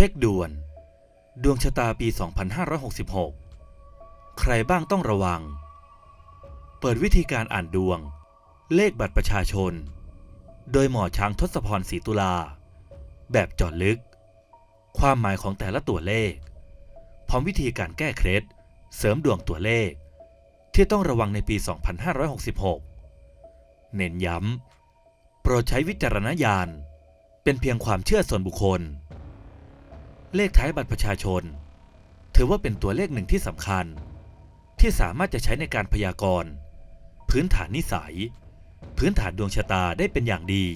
ช็คด่วน ดวงชะตาปี 2566 ใครบ้างต้องระวัง เปิดวิธีการอ่านดวง เลขบัตรประชาชน โดยหมอช้างทศพรศรีตุลา แบบจอดลึก ความหมายของแต่ละตัวเลข พร้อมวิธีการแก้เคล็ด เสริมดวงตัวเลข ที่ต้องระวังในปี 2566 เน้นย้ำ โปรดใช้วิจารณญาณ เป็นเพียงความเชื่อส่วนบุคคล เลขท้ายบัตรประชาชน ถือว่าเป็นตัวเลขหนึ่งที่สำคัญ ที่สามารถจะใช้ในการพยากรณ์ พื้นฐานนิสัย พื้นฐานดวงชะตาได้เป็นอย่างดี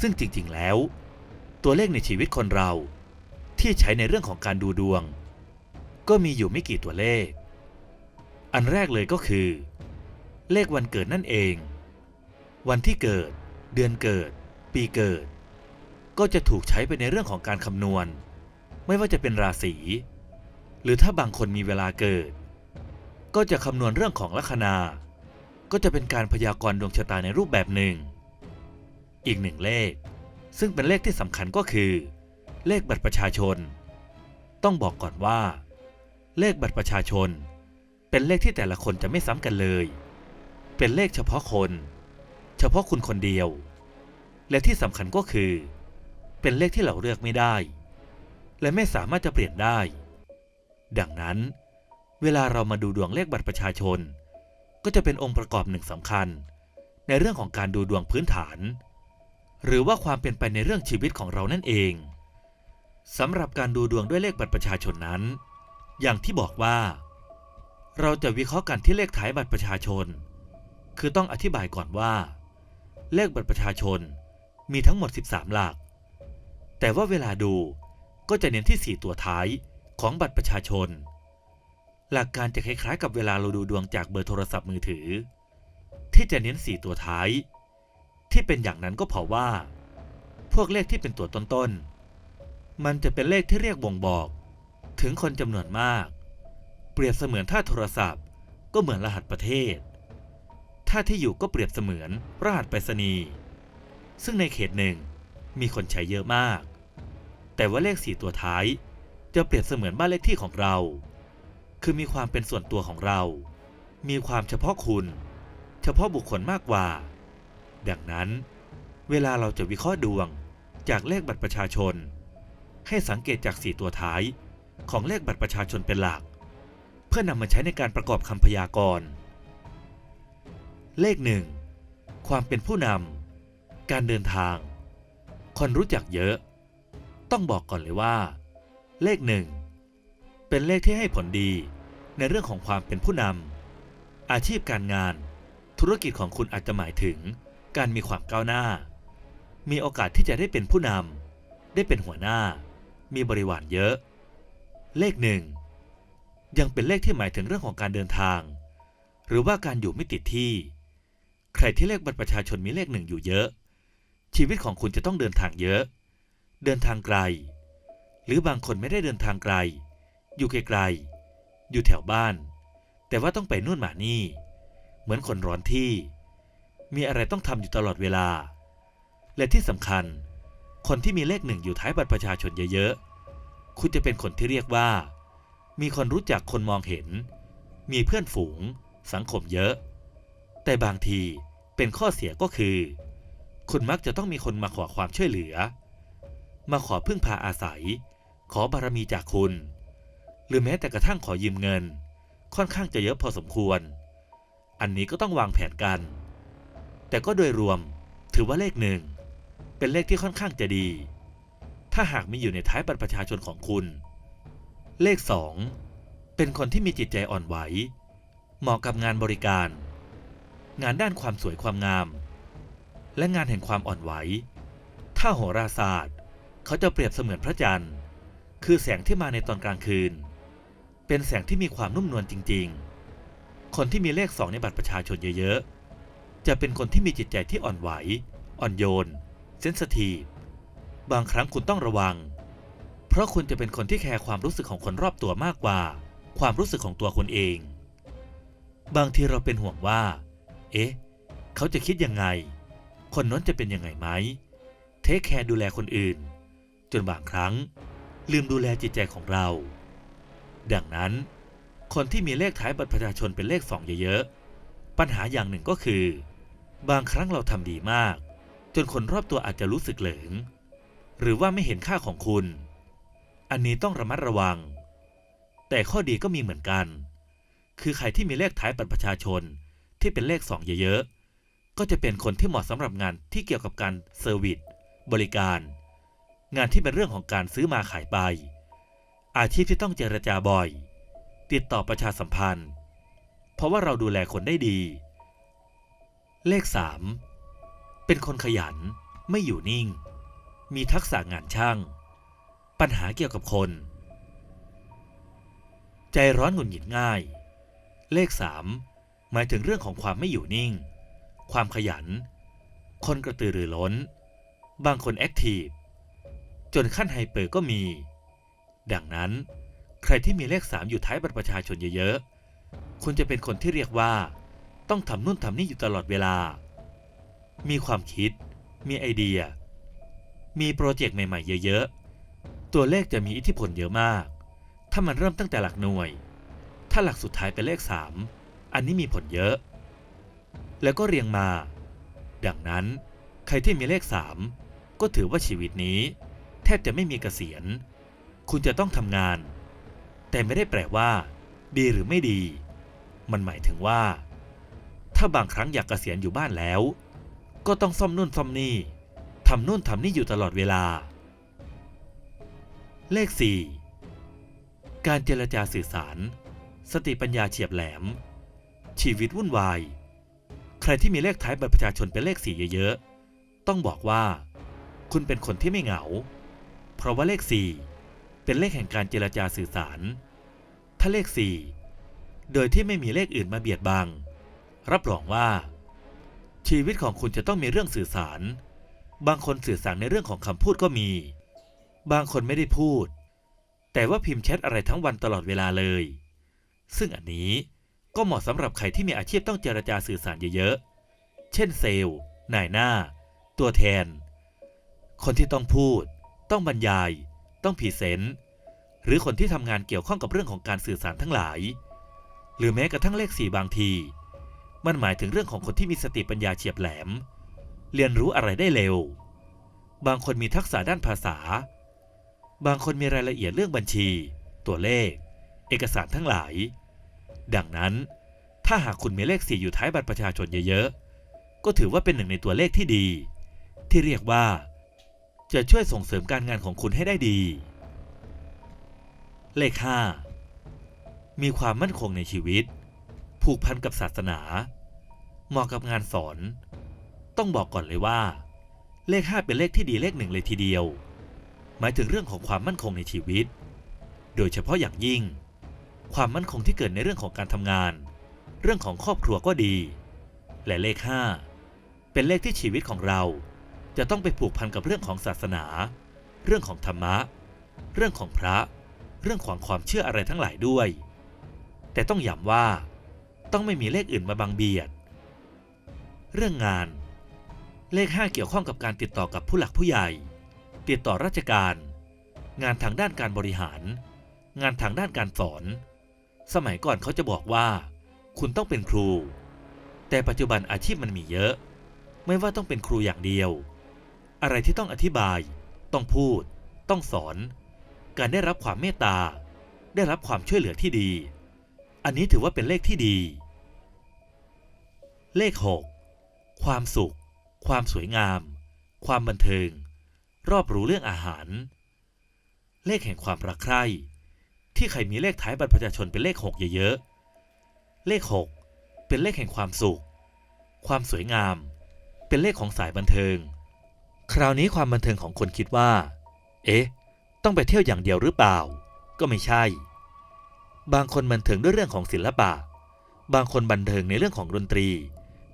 ซึ่งจริงๆแล้ว ตัวเลขในชีวิตคนเรา ที่ใช้ในเรื่องของการดูดวง ก็มีอยู่ไม่กี่ตัวเลข อันแรกเลยก็คือ เลขวันเกิดนั่นเอง วันที่เกิด เดือนเกิด ปีเกิดก็จะถูกใช้ไปในเรื่องของการคำนวณ ไม่ว่าจะเป็นราศี หรือถ้าบางคนมีเวลาเกิด ก็จะคำนวณเรื่องของลัคนา ก็จะเป็นการพยากรณ์ดวงชะตาในรูปแบบหนึ่ง อีกหนึ่งเลข ซึ่งเป็นเลขที่สำคัญก็คือ เลขบัตรประชาชน ต้องบอกก่อนว่า เลขบัตรประชาชน เป็นเลขที่แต่ละคนจะไม่ซ้ำกันเลย เป็นเลขเฉพาะคน เฉพาะคุณคนเดียว และที่สำคัญก็คือ เป็นเลขที่เราเลือกไม่ได้ และไม่สามารถจะเปลี่ยนได้ ดังนั้น เวลาเรามาดูดวงเลขบัตรประชาชน ก็จะเป็นองค์ประกอบหนึ่งสำคัญ ในเรื่องของการดูดวงพื้นฐาน หรือว่าความเป็นไปในเรื่องชีวิตของเรานั่นเองสำหรับการดูดวงด้วยเลขบัตรประชาชนนั้น อย่างที่บอกว่า เราจะวิเคราะห์กันที่เลขท้ายบัตรประชาชน คือต้องอธิบายก่อนว่า เลขบัตรประชาชนมีทั้งหมด 13 หลัก แต่ว่าเวลาดู ก็จะเน้นที่ 4 ตัวท้ายของบัตรประชาชน หลักการจะคล้ายๆ กับเวลาเราดูดวงจากเบอร์โทรศัพท์มือถือ ที่จะเน้น 4 ตัวท้าย ที่เป็นอย่างนั้นก็เพราะว่า พวกเลขที่เป็นตัวต้นๆ มันจะเป็นเลขที่เรียกบ่งบอก ถึงคนจำนวนมาก เปรียบเสมือนถ้าโทรศัพท์ ก็เหมือนรหัสประเทศ ถ้าที่อยู่ก็เปรียบเสมือนรหัสไปรษณีย์ซึ่งในเขตหนึ่งมีคนใช้เยอะมาก แต่ว่าเลขสี่ตัวท้าย จะเปรียบเสมือนบ้านเลขที่ของเรา คือมีความเป็นส่วนตัวของเรา มีความเฉพาะคุณ เฉพาะบุคคลมากกว่า ดังนั้น เวลาเราจะวิเคราะห์ดวงจากเลขบัตรประชาชน ให้สังเกตจากสี่ตัวท้ายของเลขบัตรประชาชนเป็นหลัก เพื่อนำมาใช้ในการประกอบคำพยากรณ์ เลขหนึ่งความเป็นผู้นำการเดินทาง คนรู้จักเยอะ ต้องบอกก่อนเลยว่า เลขหนึ่งเป็นเลขที่ให้ผลดีในเรื่องของความเป็นผู้นำอาชีพการงาน ธุรกิจของคุณอาจจะหมายถึง การมีความก้าวหน้า มีโอกาสที่จะได้เป็นผู้นำได้เป็นหัวหน้า มีบริวารเยอะ เลขหนึ่งยังเป็นเลขที่หมายถึงเรื่องของการเดินทาง หรือว่าการอยู่ไม่ติดที่ ใครที่เลขบัตรประชาชนมีเลขหนึ่งอยู่เยอะ ชีวิตของคุณจะต้องเดินทางเยอะ เดินทางไกล หรือบางคนไม่ได้เดินทางไกล อยู่ไกลๆอยู่แถวบ้าน แต่ว่าต้องไปนู่นมานี่ เหมือนคนร้อนที่ มีอะไรต้องทำอยู่ตลอดเวลา และที่สำคัญ คนที่มีเลขหนึ่งอยู่ท้ายบัตรประชาชนเยอะๆ คุณจะเป็นคนที่เรียกว่า มีคนรู้จักคนมองเห็น มีเพื่อนฝูง สังคมเยอะ แต่บางทีเป็นข้อเสียก็คือ คุณมักจะต้องมีคนมาขอความช่วยเหลือ มาขอพึ่งพาอาศัย ขอบารมีจากคุณ หรือแม้แต่กระทั่งขอยืมเงิน ค่อนข้างจะเยอะพอสมควร อันนี้ก็ต้องวางแผนกัน แต่ก็โดยรวมถือว่าเลขหนึ่ง เป็นเลขที่ค่อนข้างจะดี ถ้าหากมีอยู่ในท้ายบัตรประชาชนของคุณ เลขสองเป็นคนที่มีจิตใจอ่อนไหว เหมาะกับงานบริการ งานด้านความสวยความงาม และงานแห่งความอ่อนไหว ถ้าโหราศาสตร์ เขาจะเปรียบเสมือนพระจันทร์ คือแสงที่มาในตอนกลางคืน เป็นแสงที่มีความนุ่มนวลจริง ๆ คนที่มีเลขสองในบัตรประชาชนเยอะๆ จะเป็นคนที่มีจิตใจที่อ่อนไหว อ่อนโยน เซนสทีฟ บางครั้งคุณต้องระวัง เพราะคุณจะเป็นคนที่แคร์ความรู้สึกของคนรอบตัวมากกว่า ความรู้สึกของตัวคุณเอง บางทีเราเป็นห่วงว่า เอ๊ะ เขาจะคิดยังไง คนนั้นจะเป็นยังไงไหม เทคแคร์ดูแลคนอื่น จนบางครั้งลืมดูแลจิตใจของเรา ดังนั้น คนที่มีเลขท้ายบัตรประชาชนเป็นเลขสองเยอะๆ ปัญหาอย่างหนึ่งก็คือ บางครั้งเราทำดีมาก จนคนรอบตัวอาจจะรู้สึกเหลิง หรือว่าไม่เห็นค่าของคุณ อันนี้ต้องระมัดระวัง แต่ข้อดีก็มีเหมือนกัน คือใครที่มีเลขท้ายบัตรประชาชนที่เป็นเลขสองเยอะๆ ก็จะเป็นคนที่เหมาะสำหรับงานที่เกี่ยวกับการเซอร์วิสบริการ งานที่เป็นเรื่องของการซื้อมาขายไป อาชีพที่ต้องเจรจาบ่อย ติดต่อประชาสัมพันธ์ เพราะว่าเราดูแลคนได้ดี เลข 3 เป็นคนขยัน ไม่อยู่นิ่ง มีทักษะงานช่าง ปัญหาเกี่ยวกับคน ใจร้อนหงุดหงิดง่าย เลข 3 หมายถึงเรื่องของความไม่อยู่นิ่ง ความขยัน คนกระตือรือร้น บางคนแอคทีฟ จนขั้นไฮเปอร์ก็มี ดังนั้น ใครที่มีเลข 3 อยู่ท้ายบัตรประชาชนเยอะๆ คุณจะเป็นคนที่เรียกว่า ต้องทำนู่นทำนี่อยู่ตลอดเวลา มีความคิด มีไอเดีย มีโปรเจกต์ใหม่ๆ เยอะๆ ตัวเลขจะมีอิทธิพลเยอะมาก ถ้ามันเริ่มตั้งแต่หลักหน่วย ถ้าหลักสุดท้ายเป็นเลข 3 อันนี้มีผลเยอะ แล้วก็เรียงมา ดังนั้น ใครที่มีเลข 3 ก็ถือว่าชีวิตนี้ ทบจะไม่มีเกษียณ คุณจะต้องทำงาน แต่ไม่ได้แปลว่า ดีหรือไม่ดี มันหมายถึงว่า ถ้าบางครั้งอยากเกษียณอยู่บ้านแล้ว ก็ต้องซ่อมนู่นซ่อมนี่ทำนู่นทำนี่อยู่ตลอดเวลา เลข 4 การเจรจาสื่อสาร สติปัญญาเฉียบแหลม ชีวิตวุ่นวาย ใครที่มีเลขท้ายบัตรประชาชนเป็นเลขสี่เยอะๆ ต้องบอกว่า คุณเป็นคนที่ไม่เหงา เพราะว่าเลขสี่เป็นเลขแห่งการเจรจาสื่อสาร ถ้าเลขสี่โดยที่ไม่มีเลขอื่นมาเบียดบัง รับรองว่า ชีวิตของคุณจะต้องมีเรื่องสื่อสาร บางคนสื่อสารในเรื่องของคำพูดก็มี บางคนไม่ได้พูด แต่ว่าพิมพ์แชทอะไรทั้งวันตลอดเวลาเลย ซึ่งอันนี้ก็เหมาะสำหรับใครที่มีอาชีพต้องเจรจาสื่อสารเยอะๆ เช่นเซลล์ นายหน้า ตัวแทน คนที่ต้องพูด ต้องบรรยาย ต้องพรีเซนต์หรือคนที่ทำงานเกี่ยวข้องกับเรื่องของการสื่อสารทั้งหลาย หรือแม้กระทั่งเลขสี่บางที มันหมายถึงเรื่องของคนที่มีสติปัญญาเฉียบแหลม เรียนรู้อะไรได้เร็ว บางคนมีทักษะด้านภาษา บางคนมีรายละเอียดเรื่องบัญชี ตัวเลข เอกสารทั้งหลาย ดังนั้น ถ้าหากคุณมีเลขสี่อยู่ท้ายบัตรประชาชนเยอะๆก็ถือว่าเป็นหนึ่งในตัวเลขที่ดี ที่เรียกว่า จะช่วยส่งเสริมการงานของคุณให้ได้ดี เลข 5 มีความมั่นคงในชีวิต ผูกพันกับศาสนา เหมาะกับงานสอน ต้องบอกก่อนเลยว่า เลข 5 เป็นเลขที่ดีเลขหนึ่งเลยทีเดียว หมายถึงเรื่องของความมั่นคงในชีวิต โดยเฉพาะอย่างยิ่ง ความมั่นคงที่เกิดในเรื่องของการทำงาน เรื่องของครอบครัวก็ดี และเลข 5 เป็นเลขที่ชีวิตของเรา จะต้องไปผูกพันกับเรื่องของศาสนา เรื่องของธรรมะ เรื่องของพระ เรื่องของความเชื่ออะไรทั้งหลายด้วย แต่ต้องย้ำว่า ต้องไม่มีเลขอื่นมาบังเบียด เรื่องงาน เลข 5 เกี่ยวข้องกับการติดต่อกับผู้หลักผู้ใหญ่ ติดต่อราชการ งานทางด้านการบริหาร งานทางด้านการสอน สมัยก่อนเขาจะบอกว่า คุณต้องเป็นครู แต่ปัจจุบันอาชีพมันมีเยอะ ไม่ว่าต้องเป็นครูอย่างเดียว อะไรที่ต้องอธิบาย ต้องพูด ต้องสอน การได้รับความเมตตา ได้รับความช่วยเหลือที่ดี อันนี้ถือว่าเป็นเลขที่ดี เลข 6 ความสุข ความสวยงาม ความบันเทิง รอบรู้เรื่องอาหาร เลขแห่งความรักใคร่ที่ใครมีเลขท้ายบัตรประชาชนเป็นเลข 6 เยอะๆ เลข 6 เป็นเลขแห่งความสุข ความสวยงาม เป็นเลขของสายบันเทิง คราวนี้ความบันเทิงของคนคิดว่า เอ๊ะ ต้องไปเที่ยวอย่างเดียวหรือเปล่า ก็ไม่ใช่ บางคนบันเทิงด้วยเรื่องของศิลปะ บางคนบันเทิงในเรื่องของดนตรี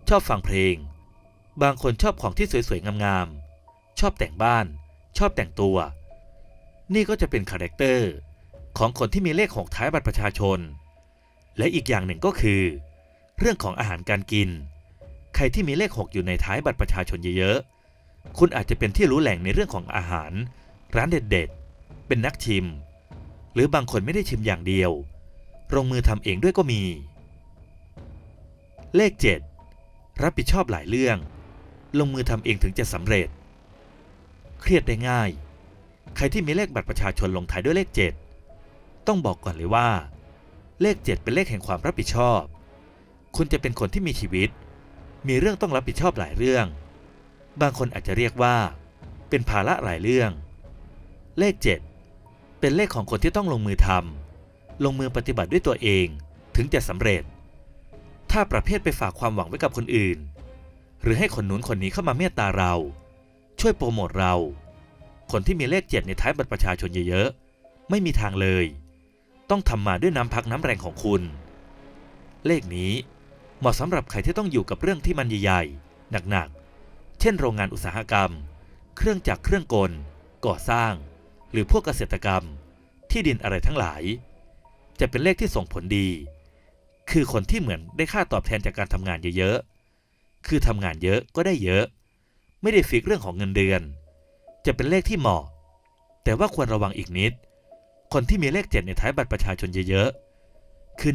ชอบฟังเพลง บางคนชอบของที่สวยๆ งามๆ ชอบแต่งบ้าน ชอบแต่งตัว นี่ก็จะเป็นคาแรคเตอร์ของคนที่มีเลขหกท้ายบัตรประชาชน และอีกอย่างหนึ่งก็คือ เรื่องของอาหารการกิน ใครที่มีเลขหกอยู่ในท้ายบัตรประชาชนเยอะๆ คุณอาจจะเป็นที่รู้แหล่งในเรื่องของอาหาร ร้านเด็ดๆ เป็นนักชิม หรือบางคนไม่ได้ชิมอย่างเดียวลงมือทำเองด้วยก็มี เลข 7 รับผิดชอบหลายเรื่อง ลงมือทำเองถึงจะสำเร็จ เครียดได้ง่าย ใครที่มีเลขบัตรประชาชนลงท้ายด้วยเลข 7 ต้องบอกก่อนเลยว่า เลข 7 เป็นเลขแห่งความรับผิดชอบ คุณจะเป็นคนที่มีชีวิต มีเรื่องต้องรับผิดชอบหลายเรื่อง บางคนอาจจะเรียกว่า เป็นภาระหลายเรื่อง เลข 7 เป็นเลขของคนที่ต้องลงมือทำลงมือปฏิบัติด้วยตัวเองถึงจะสำเร็จ ถ้าประเภทไปฝากความหวังไว้กับคนอื่น หรือให้คนนู้นคนนี้เข้ามาเมตตาเรา ช่วยโปรโมทเรา คนที่มีเลข 7 ในท้ายบัตรประชาชนเยอะๆ ไม่มีทางเลย ต้องทำมาด้วยน้ำพักน้ำแรงของคุณ เลขนี้เหมาะสำหรับใครที่ต้องอยู่กับเรื่องที่มันใหญ่ๆหนักๆ ช่นโรงงานอุตสาหกรรม เครื่องจักรเครื่องกล ก่อสร้าง หรือพวกเกษตรกรรม ที่ดินอะไรทั้งหลาย จะเป็นเลขที่ส่งผลดี คือคนที่เหมือนได้ค่าตอบแทนจากการทำงานเยอะๆ คือทำงานเยอะก็ได้เยอะ ไม่ได้ฟิกเรื่องของเงินเดือน จะเป็นเลขที่เหมาะ แต่ว่าควรระวังอีกนิด คนที่มีเลขเจ็ดในท้ายบัตรประชาชนเยอะๆ คือ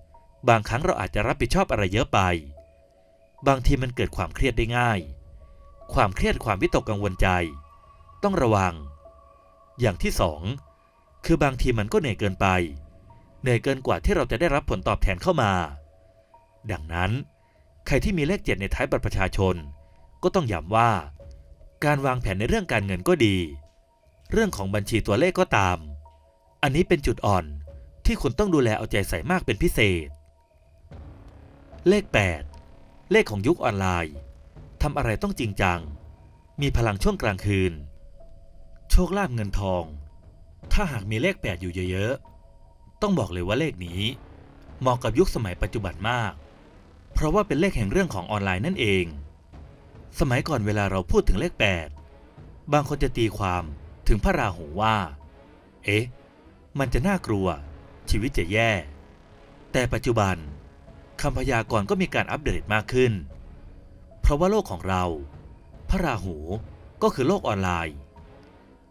1. บางครั้งเราอาจจะรับผิดชอบอะไรเยอะไป บางทีมันเกิดความเครียดได้ง่าย ความเครียดความวิตกกังวลใจ ต้องระวัง อย่างที่สองคือบางทีมันก็เหนื่อยเกินไป เหนื่อยเกินกว่าที่เราจะได้รับผลตอบแทนเข้ามา ดังนั้น ใครที่มีเลขเจ็ดในท้ายบัตรประชาชน ก็ต้องย้ำว่า การวางแผนในเรื่องการเงินก็ดี เรื่องของบัญชีตัวเลขก็ตาม อันนี้เป็นจุดอ่อนที่คุณต้องดูแลเอาใจใส่มากเป็นพิเศษ เลข 8 เลขของยุคออนไลน์ ทำอะไรต้องจริงจัง มีพลังช่วงกลางคืน โชคลาภเงินทอง ถ้าหากมีเลข8อยู่เยอะๆ ต้องบอกเลยว่าเลขนี้ เหมาะกับยุคสมัยปัจจุบันมาก เพราะว่าเป็นเลขแห่งเรื่องของออนไลน์นั่นเอง สมัยก่อนเวลาเราพูดถึงเลข8บางคนจะตีความถึงพระราหูว่า เอ๊ะ มันจะน่ากลัว ชีวิตจะแย่ แต่ปัจจุบันคำพยากรณ์ก็มีการอัปเดตมากขึ้น เพราะว่าโลกของเรา พระราหูก็คือโลกออนไลน์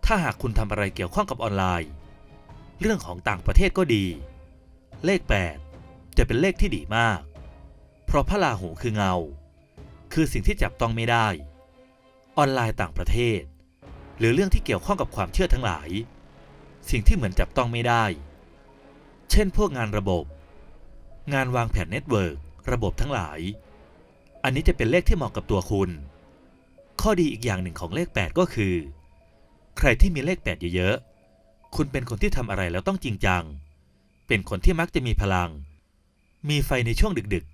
ถ้าหากคุณทำอะไรเกี่ยวข้องกับออนไลน์ เรื่องของต่างประเทศก็ดี เลข 8 จะเป็นเลขที่ดีมาก เพราะพระราหูคือเงา คือสิ่งที่จับต้องไม่ได้ ออนไลน์ต่างประเทศ หรือเรื่องที่เกี่ยวข้องกับความเชื่อทั้งหลาย สิ่งที่เหมือนจับต้องไม่ได้ เช่น พวกงานระบบ งานวางแผนเน็ตเวิร์กระบบทั้งหลาย อันนี้จะเป็นเลขที่เหมาะกับตัวคุณ ข้อดีอีกอย่างหนึ่งของเลข 8 ก็คือ ใครที่มีเลข 8 เยอะๆ คุณเป็นคนที่ทำอะไรแล้วต้องจริงจัง เป็นคนที่มักจะมีพลัง มีไฟในช่วงดึก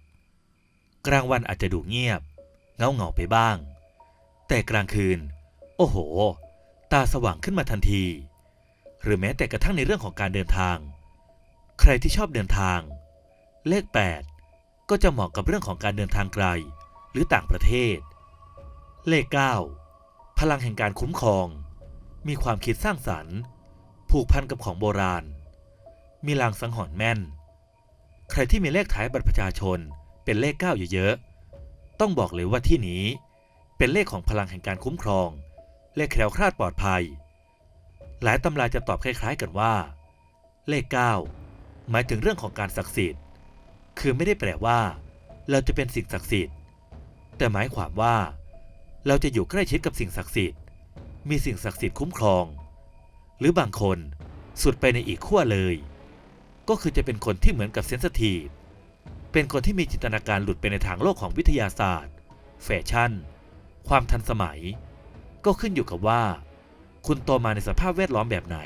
ๆ กลางวันอาจจะดูเงียบ เงาเงาๆไปบ้าง แต่กลางคืน โอ้โห ตาสว่างขึ้นมาทันที หรือแม้แต่กระทั่งในเรื่องของการเดินทาง ใครที่ชอบเดินทาง เลข 8 ก็จะเหมาะกับเรื่องของการเดินทางไกล หรือต่างประเทศ เลข 9 พลังแห่งการคุ้มครอง มีความคิดสร้างสรรค์ ผูกพันกับของโบราณ มีลางสังหรณ์แม่น ใครที่มีเลขท้ายบัตรประชาชนเป็นเลข 9 เยอะๆ ต้องบอกเลยว่าที่นี้ เป็นเลขของพลังแห่งการคุ้มครอง เลขแคล้วคลาดปลอดภัย หลายตำราจะตอบคล้ายๆกันว่า เลข 9 หมายถึงเรื่องของการศักดิ์สิทธิ์ คือไม่ได้แปลว่า เราจะเป็นสิ่งศักดิ์สิทธิ์ แต่หมายความว่า เราจะอยู่ใกล้ชิดกับสิ่งศักดิ์สิทธิ์ มีสิ่งศักดิ์สิทธิ์คุ้มครอง หรือบางคนสุดไปในอีกขั้วเลย ก็คือจะเป็นคนที่เหมือนกับเซนสทีฟเป็นคนที่มีจินตนาการหลุดไปในทางโลกของวิทยาศาสตร์ แฟชั่น ความทันสมัย ก็ขึ้นอยู่กับว่า คุณโตมาในสภาพแวดล้อมแบบไหน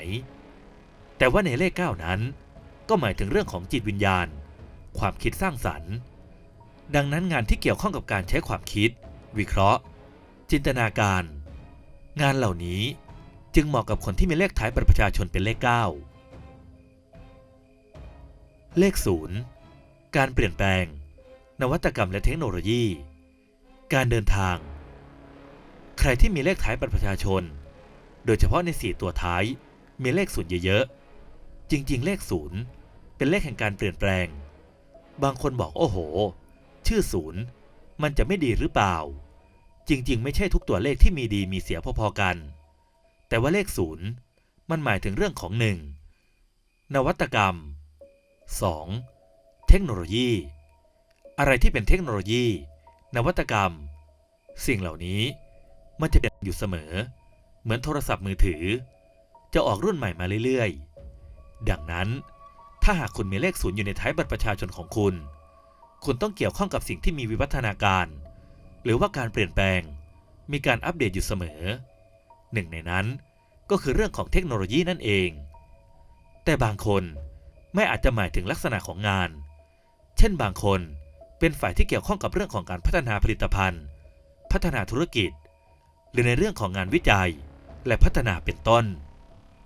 แต่ว่าในเลข9นั้น ก็หมายถึงเรื่องของจิตวิญญาณ ความคิดสร้างสรรค์ ดังนั้นงานที่เกี่ยวข้องกับการใช้ความคิด วิเคราะห์ จินตนาการ งานเหล่านี้จึงเหมาะกับคนที่มีเลขท้ายบัตรประชาชนเป็นเลข 9 เลข 0 การเปลี่ยนแปลง นวัตกรรมและเทคโนโลยี การเดินทาง ใครที่มีเลขท้ายบัตรประชาชน โดยเฉพาะใน 4 ตัวท้าย มีเลขศูนย์เยอะๆ จริงๆ เลขศูนย์เป็นเลขแห่งการเปลี่ยนแปลง บางคนบอกโอ้โห ชื่อศูนย์มันจะไม่ดีหรือเปล่า จริงๆ ไม่ใช่ทุกตัวเลขที่มีดีมีเสียพอๆกัน แต่ว่าเลขศูนย์มันหมายถึงเรื่องของ 1. นวัตกรรม 2. เทคโนโลยี อะไรที่เป็นเทคโนโลยี นวัตกรรม สิ่งเหล่านี้มันจะเปลี่ยนอยู่เสมอ เหมือนโทรศัพท์มือถือ จะออกรุ่นใหม่มาเรื่อยๆ ดังนั้น ถ้าหากคุณมีเลขศูนย์อยู่ในท้ายบัตรประชาชนของคุณ คุณต้องเกี่ยวข้องกับสิ่งที่มีวิวัฒนาการ หรือว่าการเปลี่ยนแปลง มีการอัปเดตอยู่เสมอ หนึ่งในนั้นก็คือเรื่องของเทคโนโลยีนั่นเอง แต่บางคนไม่อาจจะหมายถึงลักษณะของงาน เช่นบางคนเป็นฝ่ายที่เกี่ยวข้องกับเรื่องของการพัฒนาผลิตภัณฑ์ พัฒนาธุรกิจ หรือในเรื่องของงานวิจัย และพัฒนาเป็นต้น